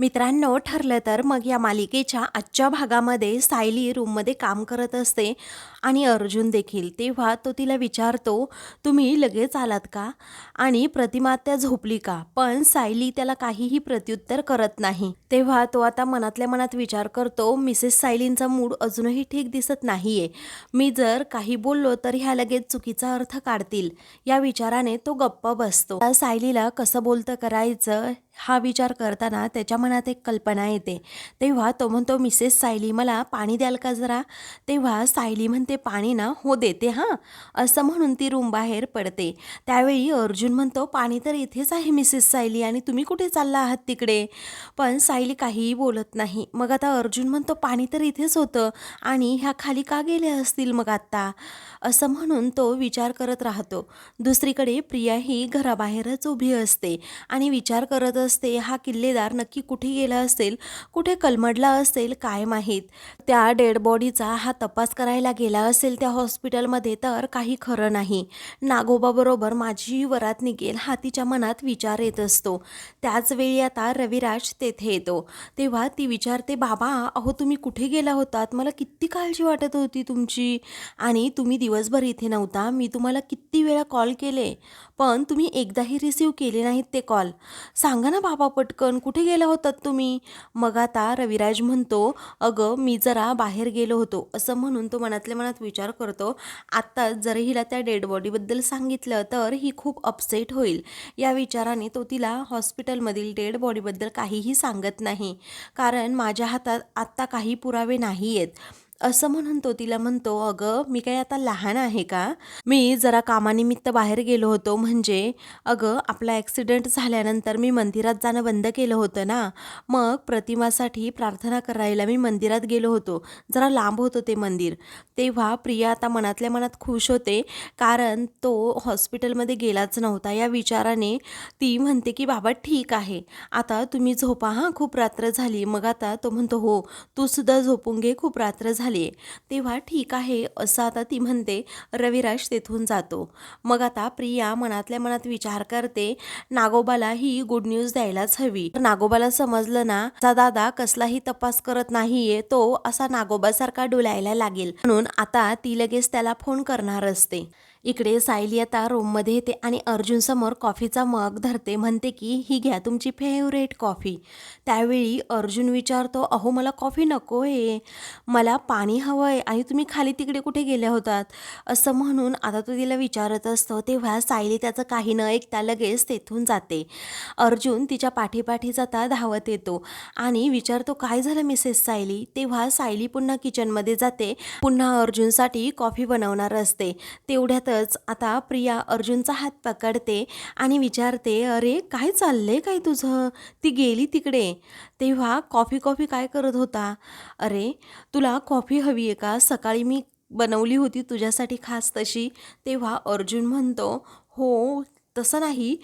मित्रांनो ठरलं तर मग या मालिकेच्या आजच्या भागामध्ये सायली रूममध्ये काम करत असते आणि अर्जुन देखील. तेव्हा तो तिला विचारतो तुम्ही लगेच आलात का? आणि प्रतिमा त्या झोपली का? पण सायली त्याला काहीही प्रत्युत्तर करत नाही. तेव्हा तो आता मनातल्या मनात विचार करतो मिसेस सायलींचा मूड अजूनही ठीक दिसत नाहीये. मी जर काही बोललो तर ह्या लगेच चुकीचा अर्थ काढतील. या विचाराने तो गप्प बसतो. त्या सायलीला कसं बोलतं करायचं? हा विचार करताना त्याच्या मनात एक कल्पना येते. तेव्हा तो म्हणतो मिसेस सायली मला पाणी द्याल का जरा? तेव्हा सायली म्हणते पाणी ना हो देते हां. असं म्हणून ती रूम बाहेर पडते. त्यावेळी अर्जुन म्हणतो पाणी तर इथेच आहे मिसेस सायली आणि तुम्ही कुठे चालला आहात तिकडे? पण सायली काहीही बोलत नाही. मग आता अर्जुन म्हणतो पाणी तर इथेच होतं आणि ह्या खाली का गेल्या असतील मग आत्ता? असं म्हणून तो विचार करत राहतो. दुसरीकडे प्रिया ही घराबाहेरच उभी असते आणि विचार करत असते हा किल्लेदार नक्की कुठे गेला असेल कुठे कलमडला असेल काय माहीत. त्या डेड बॉडीचा हा तपास करायला गेला असेल त्या हॉस्पिटलमध्ये तर काही खरं नाही. नागोबाबरोबर माझी वरात निघेल हा तिच्या मनात विचार येत असतो. त्याच वेळी आता रविराज तेथे येतो. तेव्हा ती विचारते बाबा अहो तुम्ही कुठे गेला होतात? मला किती काळजी वाटत होती तुमची. आणि तुम्ही दिवसभर इथे नव्हता. मी तुम्हाला किती वेळा कॉल केले. पण तुम्ही एकदाही रिसीव केले नाहीत ते कॉल सांगा ना बाबा पटकन कुठे गेला होतात तुम्ही? मग आता रविराज म्हणतो अगं मी जरा बाहेर गेलो होतो. असं म्हणून तो मनातल्या मनात विचार करतो. आत्ताच जर हिला त्या डेड बॉडीबद्दल सांगितलं तर ही खूप अपसेट होईल. या विचाराने तो तिला हॉस्पिटलमधील डेड बॉडीबद्दल काहीही सांगत नाही. कारण माझ्या हातात आत्ता काही पुरावे नाही आहेत असं म्हणून तो तिला म्हणतो अगं मी काय आता लहान आहे का? मी जरा कामानिमित्त बाहेर गेलो होतो. म्हणजे अगं आपला ॲक्सिडेंट झाल्यानंतर मी मंदिरात जाणं बंद केलं होतं ना. मग प्रतिमासाठी प्रार्थना करायला मी मंदिरात गेलो होतो. जरा लांब होतं ते मंदिर. तेव्हा प्रिया आता मनातल्या मनात खुश होते. कारण तो हॉस्पिटलमध्ये गेलाच नव्हता. या विचाराने ती म्हणते की बाबा ठीक आहे. आता तुम्ही झोपा हां. खूप रात्र झाली. मग आता तो म्हणतो हो तू सुद्धा झोपून घे. खूप रात्र झाली. झाली. तेव्हा ठीक आहे असं आता ती म्हणते रविराज तेथून जातो. मग आता प्रिया मनातल्या मनात विचार करते नागोबाला ही गुड न्यूज द्यायलाच हवी. नागोबाला समजलं ना दादा कसलाही तपास करत नाहीये तो असा नागोबासारखा डोलायला लागेल. म्हणून आता ती लगेच त्याला फोन करणार असते. इकडे सायली आता रूममध्ये येते आणि अर्जुन समोर कॉफीचा मग धरते. म्हणते की ही घ्या तुमची फेवरेट कॉफी त्यावेळी अर्जुन विचारतो अहो मला कॉफी नको आहे. मला पाणी हवं आहे आणि तुम्ही खाली तिकडे कुठे गेल्या होतात? असं म्हणून आता तो तिला विचारत असतो. तेव्हा सायली त्याचं काही न ऐकता लगेच तेथून जाते. अर्जुन तिच्या पाठीपाठी जाता धावत येतो आणि विचारतो काय झालं मिसेस सायली? तेव्हा सायली पुन्हा किचनमध्ये जाते. पुन्हा अर्जुनसाठी कॉफी बनवणार असते. तेवढ्यात त्यातच आता प्रिया अर्जुनचा हात पकडते आणि विचारते अरे काय चाललंय काय तुझं? ती गेली तिकडे. तेव्हा कॉफी कॉफी काय करत होता? अरे तुला कॉफी हवी आहे का? सकाळी मी बनवली होती तुझ्यासाठी खास तशी. तेव्हा अर्जुन म्हणतो हो तसं नाही.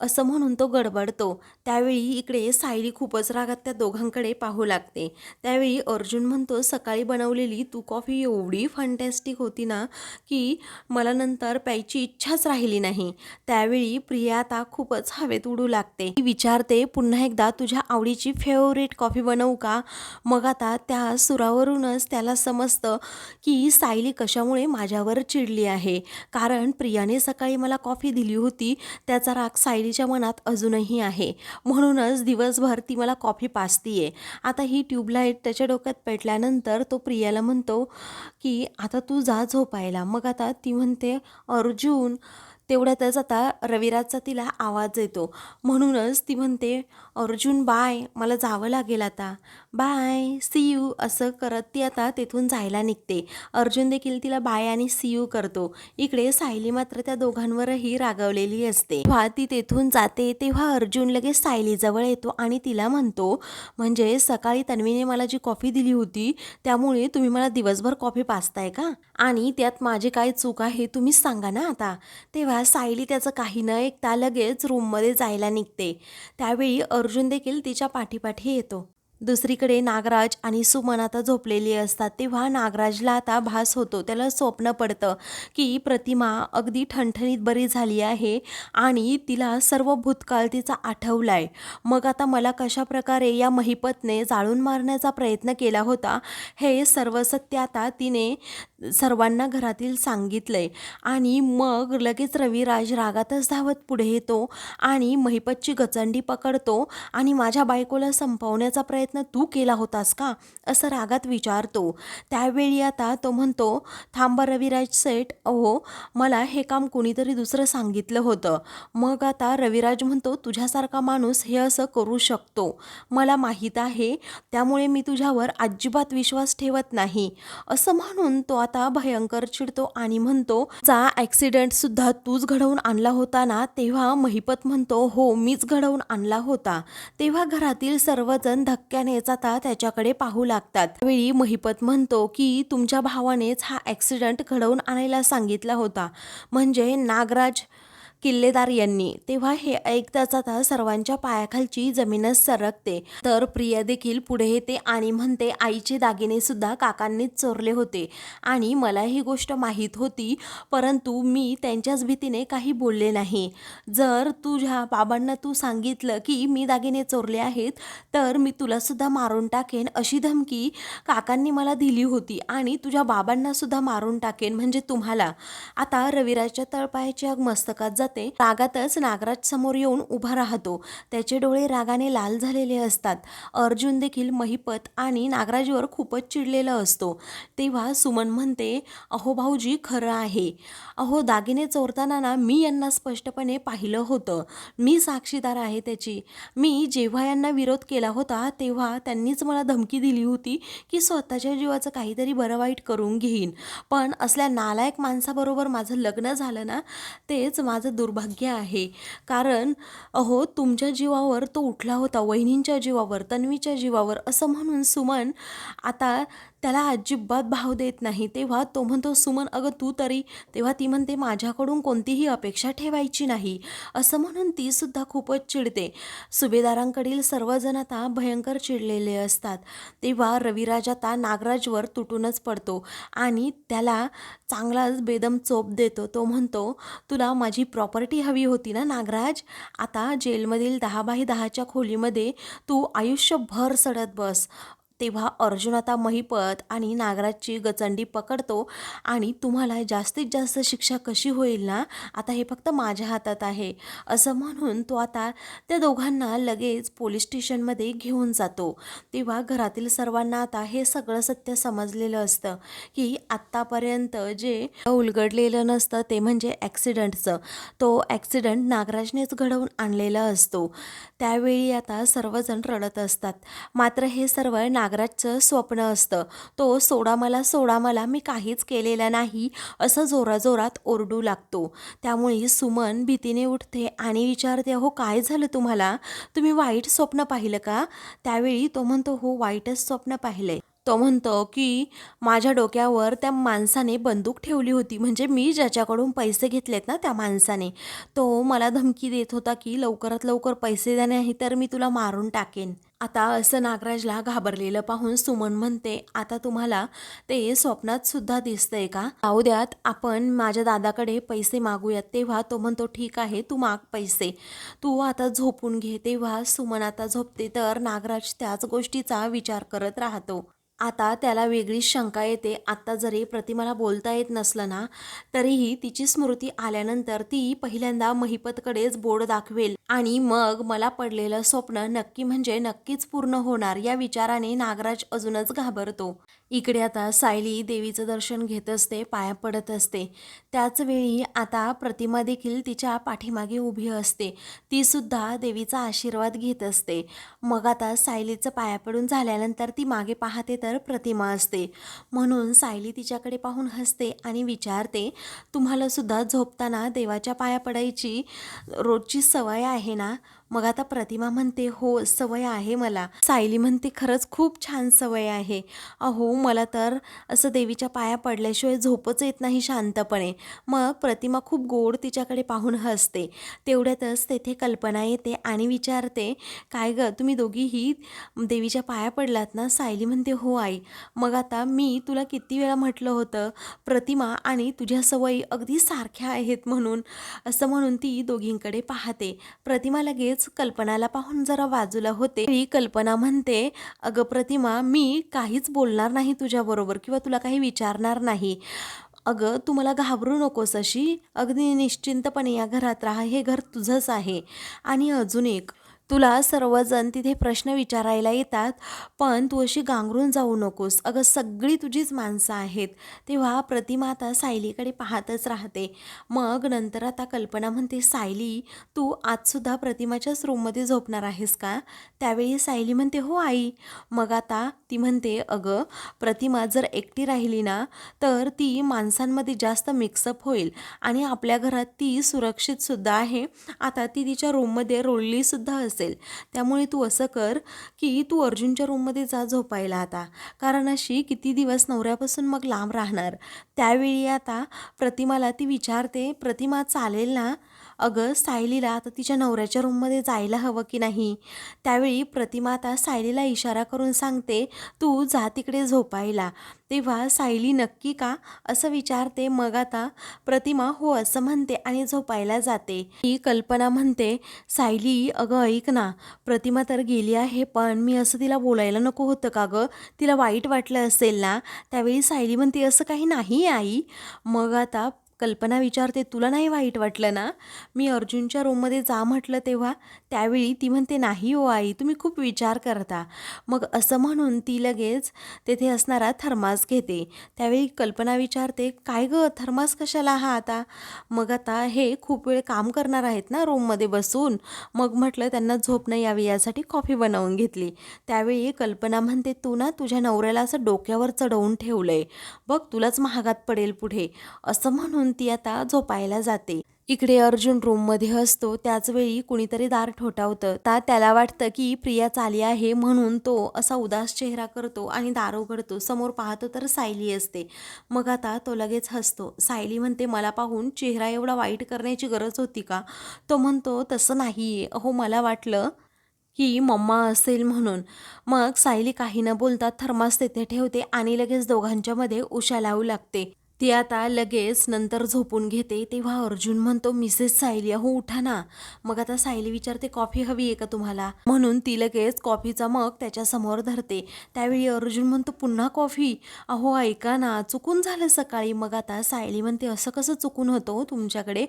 असं म्हणून तो गडबडतो. त्यावेळी इकडे सायली खूपच रागात त्या दोघांकडे पाहू लागते. त्यावेळी अर्जुन म्हणतो सकाळी बनवलेली तू कॉफी एवढी फंटॅस्टिक होती ना की मला नंतर प्यायची इच्छाच राहिली नाही. त्यावेळी प्रिया आता खूपच हवेत उडू लागते. ती विचारते पुन्हा एकदा तुझ्या आवडीची फेवरेट कॉफी बनवू का? मग आता त्या सुरावरूनच त्याला समजतं की सायली कशामुळे माझ्यावर चिडली आहे. कारण प्रियाने सकाळी मला कॉफी दिली होती त्याचा राग सायलीच्या मनात अजूनही आहे. म्हणूनच दिवसभर ती मला कॉफी पाजतीये. आता ही ट्यूबलाईट त्याच्या डोक्यात पेटल्यानंतर तो प्रियाला म्हणतो की आता तू जा झोपायला. मग आता ती म्हणते अर्जुन तेवढ्यातच आता रविराजचा तिला आवाज येतो. म्हणूनच ती म्हणते अर्जुन बाय मला जावं लागेल आता. बाय सी यू असं करत ती आता तेथून जायला निघते. अर्जुन देखील तिला बाय आणि सी यू करतो. इकडे सायली मात्र त्या दोघांवरही रागवलेली असते. तेव्हा ती तेथून जाते तेव्हा अर्जुन लगेच सायलीजवळ येतो आणि तिला म्हणतो म्हणजे सकाळी तन्वीने मला जी कॉफी दिली होती त्यामुळे तुम्ही मला दिवसभर कॉफी पाचताय का? आणि त्यात माझी काय चूक आहे तुम्हीच सांगा ना आता. तेव्हा सायली त्याचं काही न ऐकता लगेच रूममध्ये जायला निघते. त्यावेळी अर्जुन देखील तिच्या पाठीपाठी येतो. दुसरीकडे नागराज आणि सुमन आता झोपलेली असतात. तेव्हा नागराजला आता भास होतो. त्याला स्वप्न पडतं की प्रतिमा अगदी ठणठणीत बरी झाली आहे आणि तिला सर्व भूतकाळ तिचा आहे मग आता मला कशा प्रकारे या महिपतने जाळून मारण्याचा प्रयत्न केला होता हे सर्व सत्य आता तिने सर्वांना घरातील सांगितलंय. आणि मग लगेच रविराज रागातच धावत पुढे येतो आणि महिपतची गचंडी पकडतो आणि माझ्या बायकोला संपवण्याचा प्रयत्न तू केला होतास का? असं रागात विचारतो. त्यावेळी आता तो म्हणतो थांबा रविराज सेठ अहो मला हे काम कोणीतरी दुसरं सांगितलं होतं. मग आता रविराज म्हणतो तुझ्यासारखा माणूस हे असं करू शकतो. मला माहीत आहे त्यामुळे मी तुझ्यावर अजिबात विश्वास ठेवत नाही. असं म्हणून तो आता भयंकर चिडतो आणि म्हणतो चा ॲक्सिडेंट सुद्धा तूच घडवून आणला होता ना? तेव्हा महिपत म्हणतो हो मीच घडवून आणला होता. तेव्हा घरातील सर्वजण धक्क्याने जाता त्याच्याकडे पाहू लागतात. त्यावेळी महिपत म्हणतो की तुमच्या भावानेच हा ॲक्सिडेंट घडवून आणायला सांगितला होता. म्हणजे नागराज किल्लेदार यांनी. तेव्हा हे ऐकताच आता सर्वांच्या पायाखालची जमीनच सरकते. तर प्रिया देखील पुढे येते आणि म्हणते आईचे दागिने सुद्धा काकांनीच चोरले होते आणि मला ही गोष्ट माहीत होती परंतु मी त्यांच्याच भीतीने काही बोलले नाही. जर तुझ्या बाबांना तू सांगितलं की मी दागिने चोरले आहेत तर मी तुला सुद्धा मारून टाकेन अशी धमकी काकांनी मला दिली होती आणि तुझ्या बाबांना सुद्धा मारून टाकेन म्हणजे तुम्हाला. आता रविराजच्या तळपायाची आग मस्तकात जाते रागातच नागराज समोर येऊन उभा राहतो. त्याचे डोळे रागाने लाल झालेले असतात. अर्जुन देखील महिपत आणि नागराजवर खूपच चिडलेला असतो. तेव्हा सुमन म्हणते अहो भाऊजी खरं आहे. अहो दागिने चोरताना ना मी यांना स्पष्टपणे पाहिलं होतं. मी साक्षीदार आहे त्याची. मी जेव्हा यांना विरोध केला होता तेव्हा त्यांनीच मला धमकी दिली होती की स्वतःच्या जीवाचं काहीतरी बरं वाईट करून घेईन. पण असल्या नालायक माणसाबरोबर माझं लग्न झालं ना तेच माझं दुर्भाग्य आहे. कारण अहो तुमच्या जीवावर तो उठला होता वहिनींच्या जीवावर तन्वीच्या जीवावर असं म्हणून सुमन आता त्याला अजिबात भाव देत नाही. तेव्हा तो म्हणतो सुमन अगं तू तरी तेव्हा ती म्हणते माझ्याकडून कोणतीही अपेक्षा ठेवायची नाही. असं म्हणून ती सुद्धा खूपच चिडते. सुभेदारांकडील सर्वजण आता भयंकर चिडलेले असतात. तेव्हा रविराज आता नागराजवर तुटूनच पडतो आणि त्याला चांगलाच बेदम चोप देतो. तो म्हणतो तुला माझी प्रॉपर्टी हवी होती ना नागराज? आता जेलमधील दहा बाय दहाच्या खोलीमध्ये तू आयुष्यभर सडत बस. तेव्हा अर्जुन आता महिपत आणि नागराजची गचंडी पकडतो आणि तुम्हाला जास्तीत जास्त शिक्षा कशी होईल ना आता हे फक्त माझ्या हातात आहे. असं म्हणून तो आता त्या दोघांना लगेच पोलीस स्टेशनमध्ये घेऊन जातो. तेव्हा घरातील सर्वांना आता हे सगळं सत्य समजलेलं असतं की आत्तापर्यंत जे उलगडलेलं नसतं ते म्हणजे ॲक्सिडंटचं. तो ॲक्सिडंट नागराजनेच घडवून आणलेला असतो. त्यावेळी आता सर्वजण रडत असतात. मात्र हे सर्व नाग नागराजचं स्वप्न असतं. तो सोडा मला सोडा मला मी काहीच केलेलं नाही असं जोराजोरात ओरडू लागतो. त्यामुळे सुमन भीतीने उठते आणि विचारते हो काय झालं तुम्हाला? तुम्ही वाईट स्वप्न पाहिलं का? त्यावेळी तो म्हणतो हो वाईटच स्वप्न पाहिलंय. तो म्हणतो की माझ्या डोक्यावर त्या माणसाने बंदूक ठेवली होती. म्हणजे मी ज्याच्याकडून पैसे घेतलेत ना त्या माणसाने. तो मला धमकी देत होता की लवकरात लवकर पैसे द्या नाही तर मी तुला मारून टाकेन. आता असं नागराजला घाबरलेलं पाहून सुमन म्हणते आता तुम्हाला ते स्वप्नात सुद्धा दिसतंय का? जाऊ द्यात आपण माझ्या दादाकडे पैसे मागूयात तेव्हा तो म्हणतो ठीक आहे तू माग पैसे. तू आता झोपून घे. तेव्हा सुमन आता झोपते तर नागराज त्याच गोष्टीचा विचार करत राहतो. आता त्याला वेगळीच शंका येते. आत्ता जरी प्रतिमाला बोलता येत नसलं ना तरीही तिची स्मृती आल्यानंतर ती पहिल्यांदा महिपतकडेच बोर्ड दाखवेल. आणि मग मला पडलेलं स्वप्न नक्की म्हणजे नक्कीच पूर्ण होणार या विचाराने नागराज अजूनच घाबरतो. इकडे आता सायली देवीचं दर्शन घेत असते पाया पडत असते. त्याचवेळी आता प्रतिमा देखील तिच्या पाठीमागे उभी असते. तीसुद्धा देवीचा आशीर्वाद घेत असते. मग आता सायलीचं पाया पडून झाल्यानंतर ती मागे पाहते तर प्रतिमा असते. म्हणून सायली तिच्याकडे पाहून हसते आणि विचारते तुम्हाला सुद्धा झोपताना देवाच्या पाया पडायची रोजची सवय आहे ना? मग आता प्रतिमा म्हणते हो सवय आहे मला. सायली म्हणते खरंच खूप छान सवय आहे. अहो मला तर असं देवीच्या पाया पडल्याशिवाय झोपच येत नाही शांतपणे. मग प्रतिमा खूप गोड तिच्याकडे पाहून हसते. तेवढ्यातच तेथे कल्पना येते आणि विचारते काय ग तुम्ही दोघीही देवीच्या पाया पडलात ना? सायली म्हणते हो आई. मग आता मी तुला किती वेळा म्हटलं होतं प्रतिमा आणि तुझ्या सवयी अगदी सारख्या आहेत म्हणून. असं म्हणून ती दोघींकडे पाहते. प्रतिमा लगेच कल्पनाला पाहून जरा बाजूला होते. ती कल्पना म्हणते अगं प्रतिमा मी काहीच बोलणार नाही तुझ्याबरोबर किंवा तुला काही विचारणार नाही. अगं तू मला घाबरू नकोस अशी. अगदी निश्चिंतपणे या घरात राहा. हे घर तुझंच आहे. आणि अजून एक तुला सर्वजण तिथे प्रश्न विचारायला येतात पण तू अशी गांगरून जाऊ नकोस. अगं सगळी तुझीच माणसं आहेत. तेव्हा प्रतिमा आता सायलीकडे पाहतच राहते. मग नंतर आता कल्पना म्हणते सायली तू आजसुद्धा प्रतिमाच्याच रूममध्ये झोपणार आहेस का? त्यावेळी सायली म्हणते हो आई. मग आता ती म्हणते अगं प्रतिमा जर एकटी राहिली ना तर ती माणसांमध्ये जास्त मिक्सअप होईल आणि आपल्या घरात ती सुरक्षितसुद्धा आहे. आता ती तिच्या रूममध्ये रोळलीसुद्धा असेल. त्यामुळे तू असं कर की तू अर्जुनच्या रूममध्ये जा झोपायला आता. कारण अशी किती दिवस नवऱ्यापासून मग लांब राहणार. त्यावेळी आता प्रतिमाला ती विचारते प्रतिमा चालेल ना? अगं सायलीला आता तिच्या नवऱ्याच्या रूममध्ये जायला हवं की नाही? त्यावेळी प्रतिमा आता सायलीला इशारा करून सांगते तू जा तिकडे झोपायला. तेव्हा सायली नक्की का? असं विचारते. मग आता प्रतिमा हो असं म्हणते आणि झोपायला जाते. ही कल्पना म्हणते सायली अगं ऐक ना. प्रतिमा तर गेली आहे पण मी असं तिला बोलायला नको होतं का गं? तिला वाईट वाटलं असेल ना? त्यावेळी सायली म्हणते असं काही नाही आई. मग आता कल्पना विचारते तुला नाही वाईट वाटलं ना? मी अर्जुनच्या रूममध्ये जा म्हटलं तेव्हा त्यावेळी ती म्हणते नाही हो आई तुम्ही खूप विचार करता. मग असं म्हणून ती लगेच तेथे असणारा थर्मास घेते. त्यावेळी कल्पना विचारते काय गं थर्मास कशाला हा आता? मग आता हे खूप वेळ काम करणार आहेत ना रूममध्ये बसून? मग म्हटलं त्यांना झोप नाही यावी यासाठी कॉफी बनवून घेतली. त्यावेळी कल्पना म्हणते तू ना तुझ्या नवऱ्याला असं डोक्यावर चढवून ठेवलं आहे बघ तुलाच महागात पडेल पुढे. असं म्हणून ती आता झोपायला जाते. इकडे अर्जुन रूममध्ये असतो. त्याच वेळी कुणीतरी दार ठोठावतं. ता त्याला वाटतं की प्रिया चाली आहे म्हणून तो असा उदास चेहरा करतो आणि दार उघडतो. समोर पाहतो तर सायली असते. मग आता तो लगेच हसतो. सायली म्हणते मला पाहून चेहरा एवढा वाईट करण्याची गरज होती का? तो म्हणतो तसं नाही आहे अहो मला वाटलं की मम्मा असेल म्हणून. मग सायली काही न बोलता थर्मास तेथे ठेवते आणि लगेच दोघांच्यामध्ये उशा लावू लागते. ती आता लगेच नंतर झोपून घेते. तेव्हा अर्जुन म्हणतो मिसेस सायली अहो उठा ना. मग आता सायली विचारते कॉफी हवी आहे का तुम्हाला? म्हणून ती लगेच कॉफीचा मग त्याच्यासमोर धरते. त्यावेळी अर्जुन म्हणतो पुन्हा कॉफी? अहो ऐका ना चुकून झालं सकाळी. मग आता सायली म्हणते असं कसं चुकून होतो हो तुमच्याकडे?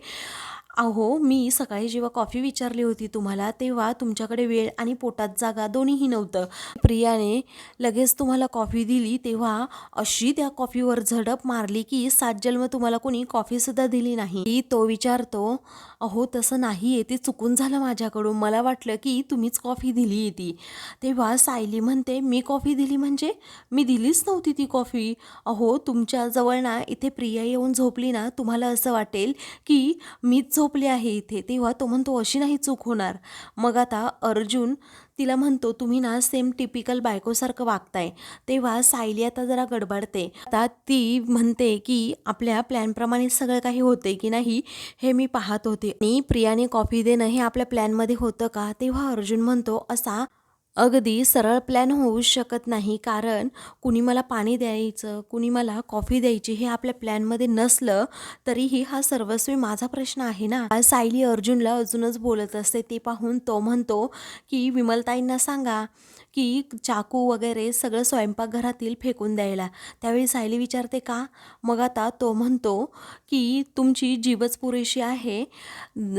अहो मी सकाळी जेव्हा कॉफी विचारली होती तुम्हाला तेव्हा तुमच्याकडे वेळ आणि पोटात जागा दोन्हीही नव्हतं. प्रियाने लगेच तुम्हाला कॉफी दिली तेव्हा अशी त्या कॉफीवर झडप मारली की सात जन्म तुम्हाला कोणी कॉफीसुद्धा दिली नाही. तो विचारतो अहो तसं नाही आहे ते चुकून झालं माझ्याकडून. मला वाटलं की तुम्हीच कॉफी दिली आहे ती तेव्हा सायली म्हणते मी कॉफी दिली म्हणजे? मी दिलीच नव्हती ती कॉफी. अहो तुमच्याजवळ ना इथे प्रिया येऊन झोपली ना तुम्हाला असं वाटेल की मीच झोपली आहे इथे. तेव्हा तो म्हणतो अशी नाही चूक होणार. मग आता अर्जुन तिला म्हणतो तुम्ही ना सेम टिपिकल बायकोसारखं वागताय. तेव्हा सायली आता जरा गडबडते. आता ती म्हणते की आपल्या प्लॅनप्रमाणे सगळं काही होते की नाही हे मी पाहत होते. आणि प्रियाने कॉफी देणं हे आपल्या प्लॅनमध्ये होतं का? तेव्हा अर्जुन म्हणतो असा अगदी सरळ प्लॅन होऊ शकत नाही कारण कुणी मला पाणी द्यायचं कुणी मला कॉफी द्यायची हे आपल्या प्लॅनमध्ये नसलं तरीही हा सर्वस्वी माझा प्रश्न आहे ना. सायली अर्जुनला अजूनच बोलत असते ते पाहून तो म्हणतो की विमलताईंना सांगा की चाकू वगैरे सगळं स्वयंपाकघरातील फेकून द्यायला. त्यावेळी सायली विचारते का? मग आता तो म्हणतो की तुमची जीवच पुरेशी आहे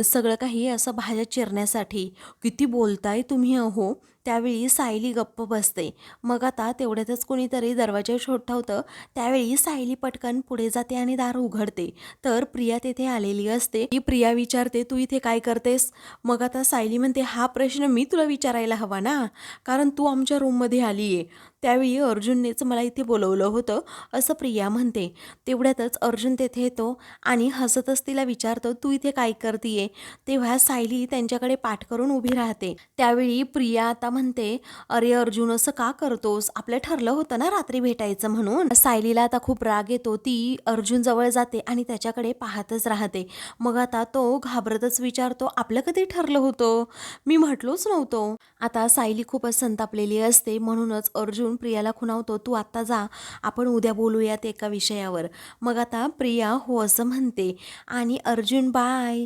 सगळं काही असं भाज्या चिरण्यासाठी. किती बोलताय तुम्ही अहो. त्यावेळी सायली गप्प बसते. मग आता तेवढ्यातच कोणीतरी दरवाजा ठोठावतं त्यावेळी सायली पटकन पुढे जाते आणि दार उघडते. तर प्रिया तेथे आलेली असते. ही प्रिया विचारते तू इथे काय करतेस? मग आता सायली म्हणते हा प्रश्न मी तुला विचारायला हवा ना? कारण तू आमच्या रूममध्ये आली आहे त्यावेळी अर्जुननेच मला इथे बोलवलं होतं असं प्रिया म्हणते. तेवढ्यातच अर्जुन तेथे येतो आणि हसतच तिला विचारतो तू इथे काय करतीये? तेव्हा सायली त्यांच्याकडे पाठ करून उभी राहते. त्यावेळी प्रिया आता म्हणते अरे अर्जुन असं का करतोस? आपलं ठरलं होतं ना रात्री भेटायचं म्हणून. सायलीला आता खूप राग येतो ती अर्जुन जवळ जाते आणि त्याच्याकडे पाहतच राहते. मग आता तो घाबरतच विचारतो आपलं कधी ठरलं होतं? मी म्हटलोच नव्हतो. आता सायली खूपच संतापलेली असते म्हणूनच अर्जुन प्रियाला खुणावतो तू आत्ता जा आपण उद्या बोलूयात एका विषयावर. मग आता प्रिया हो असं म्हणते आणि अर्जुन बाय.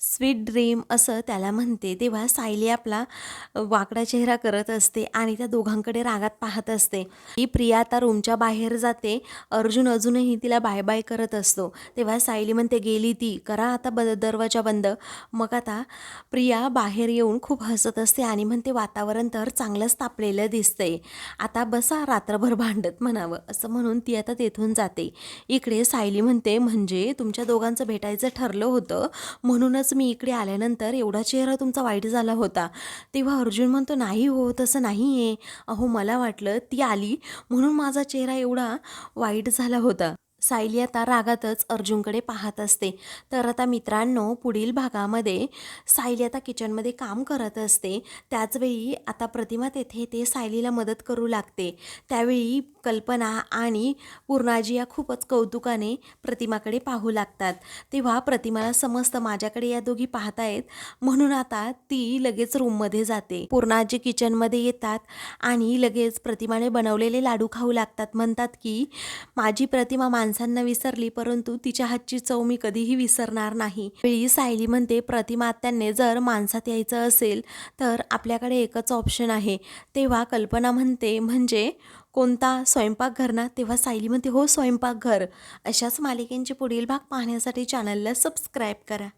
स्वीट ड्रीम असं त्याला म्हणते. तेव्हा सायली आपला वाकडा चेहरा करत असते आणि त्या दोघांकडे रागात पाहत असते. ही प्रिया आता रूमच्या बाहेर जाते. अर्जुन अजूनही तिला बाय बाय करत असतो. तेव्हा सायली म्हणते गेली ती. करा आता ब दरवाजा बंद. मग आता प्रिया बाहेर येऊन खूप हसत असते आणि म्हणते वातावरण तर चांगलंच तापलेलं दिसतंय. आता बसा रात्रभर भांडत म्हणावं. असं म्हणून ती आता तेथून जाते. इकडे सायली म्हणते म्हणजे तुमच्या दोघांचं भेटायचं ठरलं होतं. म्हणूनच मी इकडे आल्यानंतर एवढा चेहरा तुमचा वाईट झाला होता. तेव्हा अर्जुन म्हणतो नाही हो तसं नाही आहे अहो मला वाटलं ती आली म्हणून माझा चेहरा एवढा वाईट झाला होता. सायली आता रागातच अर्जुनकडे पाहत असते. तर आता मित्रांनो पुढील भागामध्ये सायली आता किचनमध्ये काम करत असते. त्याचवेळी आता प्रतिमा तेथे ते सायलीला मदत करू लागते. त्यावेळी कल्पना आणि पूर्णाजी या खूपच कौतुकाने प्रतिमाकडे पाहू लागतात. तेव्हा प्रतिमाला समजतं माझ्याकडे या दोघी पाहतायत. म्हणून आता ती लगेच रूममध्ये जाते. पूर्णाजी किचनमध्ये येतात आणि लगेच प्रतिमाने बनवलेले लाडू खाऊ लागतात. म्हणतात की माझी प्रतिमा माणसांना विसरली परंतु तिच्या हातची चव मी कधीही विसरणार नाही. वेळी सायली म्हणते प्रतिमात्यांनी जर माणसात यायचं असेल तर आपल्याकडे एकच ऑप्शन आहे. तेव्हा कल्पना म्हणते म्हणजे कोणता? स्वयंपाकघर ना तेव्हा सायली म्हणते हो स्वयंपाकघर. अशाच मालिकेंचे पुढील भाग पाहण्यासाठी चॅनलला सबस्क्राईब करा.